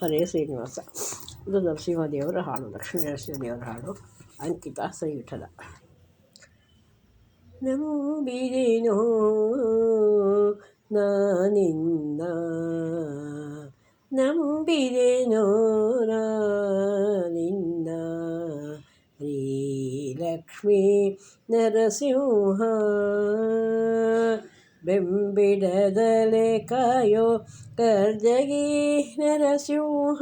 ಹರೇ ಶ್ರೀನಿವಾಸ ಇದು ನರಸಿಂಹದೇವರ ಹಾಡು ಲಕ್ಷ್ಮೀ ನರಸಿಂಹದೇವರ ಹಾಡು ಅಂಕಿತ ಶ್ರೀವಿಠಲ ನಂಬಿದೆನೋ ನಾನಿನ್ನ ನಂಬಿದೆನೋ ನಾನಿನ್ನ ಶ್ರೀಲಕ್ಷ್ಮೀ ನರಸಿಂಹ ಬೆಂಬಿಡದಲೆ ಕಾಯೋ ಕರ್ಜಗಿ ನರಸಿಂಹ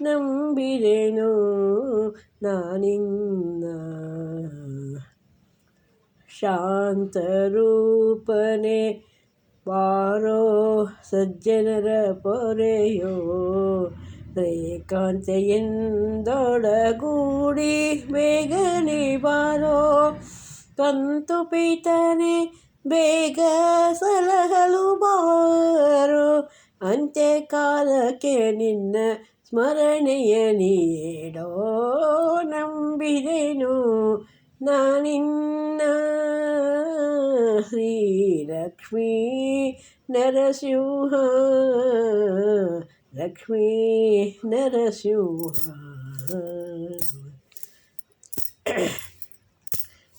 ನಂಬಿದೆನು ನಾನಿನ್ನ ಶಾಂತರೂಪನೆ ಬಾರೋ ಸಜ್ಜನರ ಪೊರೆಯೋ ರೇಖಾಂತೆಯೆಂದೊಡಗೂಡಿ ಬೇಗನೆ ಬಾರೋ ಕಂತು ಪೀತನೆ ಬೇಗ ಸಲಹಲು ಬಾರು. ಅಂತ್ಯಕಾಲಕ್ಕೆ ನಿನ್ನ ಸ್ಮರಣೆಯ ನೀಡೋ ನಂಬಿದೆನು. ನಾನಿನ್ನ ಶ್ರೀಲಕ್ಷ್ಮೀ ನರಸಿಂಹ, ಲಕ್ಷ್ಮೀ ನರಸಿಂಹ.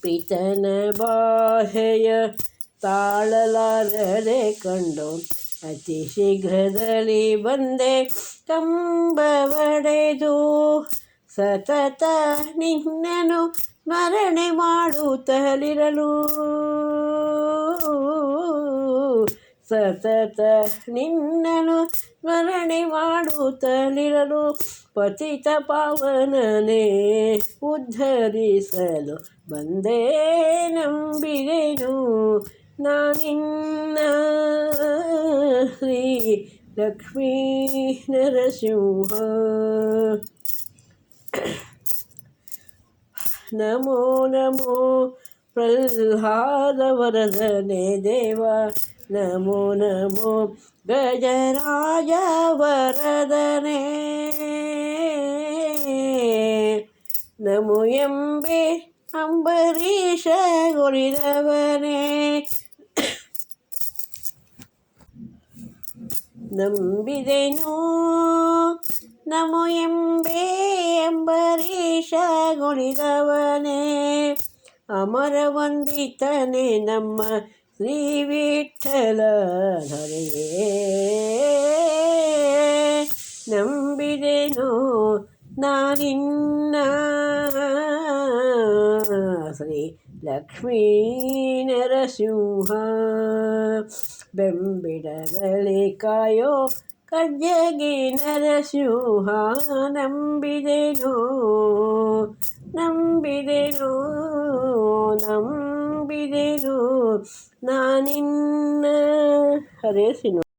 ಪಿತನ ಬಾಹೆಯ ತಾಳಲಾರದೆ ಕಂಡು ಅತಿ ಶೀಘ್ರದಲ್ಲಿ ಬಂದೆ ಕಂಬವಡೆದು ಸತತ ನಿನ್ನನು ಸ್ಮರಣೆ ಮಾಡುತ್ತಲಿರಲು ಸತತ ನಿನ್ನನು ಸ್ಮರಣೆ ಮಾಡುತ್ತಲಿರಲು ಪತಿತ ಪಾವನನೇ ಉದ್ಧರಿಸಲು ಬಂದೇ ನಂಬಿದೆನು ನಾನಿನ್ನ ಶ್ರೀ ಲಕ್ಷ್ಮೀ ನರಸಿಂಹ ನಮೋ ನಮೋ பிரஹாதவரதனே தேவா நமோ நமோ கஜராஜ வரதனே நமோ எம்பே அம்பரீஷ குரிதவனே நம்பிதேனோ நமோ எம்பே அம்பரீஷ குரிதவனே ಅಮರ ವಂದಿತನೆ ನಮ್ಮ ಶ್ರೀ ವಿಠಲ ನಂಬಿದೆನು ನಾನಿನ್ನ ಶ್ರೀ ಲಕ್ಷ್ಮೀ ನರಸಿಂಹ. ಬೆಂಬಿಡಗಲಿ ಕಾಯೋ ಕಜ್ಜಗಿ ನರಸಿಂಹ. ನಂಬಿದೆನು ನಂಬಿದೆನು ನಂಬಿದೆನು ನಾನಿನ್ನ ಅದೇ ಸಿನು